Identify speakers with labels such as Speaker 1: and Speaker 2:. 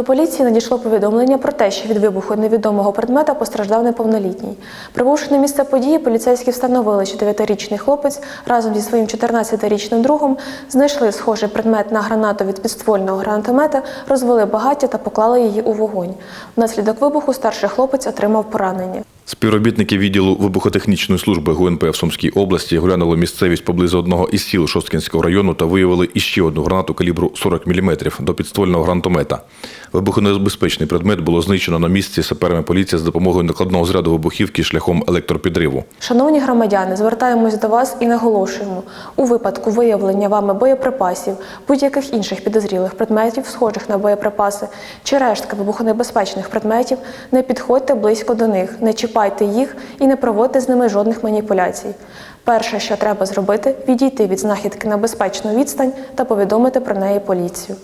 Speaker 1: До поліції надійшло повідомлення про те, що від вибуху невідомого предмета постраждав неповнолітній. Прибувши на місце події, поліцейські встановили, що 9-річний хлопець разом зі своїм 14-річним другом знайшли схожий предмет на гранату від підствольного гранатомета, розвели багаття та поклали її у вогонь. Внаслідок вибуху старший хлопець отримав поранення.
Speaker 2: Співробітники відділу вибухотехнічної служби ГУНП в Сумській області оглянули місцевість поблизу одного із сіл Шосткінського району та виявили іще одну гранату калібру 40 мм до підствольного гранатомета. Вибухонебезпечний предмет було знищено на місці саперами поліції з допомогою накладного зряду вибухівки шляхом електропідриву.
Speaker 1: Шановні громадяни, звертаємось до вас і наголошуємо: у випадку виявлення вами боєприпасів, будь-яких інших підозрілих предметів, схожих на боєприпаси, чи рештки вибухонебезпечних предметів, не підходьте близько до них, не чіпайте їх і не проводьте з ними жодних маніпуляцій. Перше, що треба зробити, відійти від знахідки на безпечну відстань та повідомити про неї поліцію.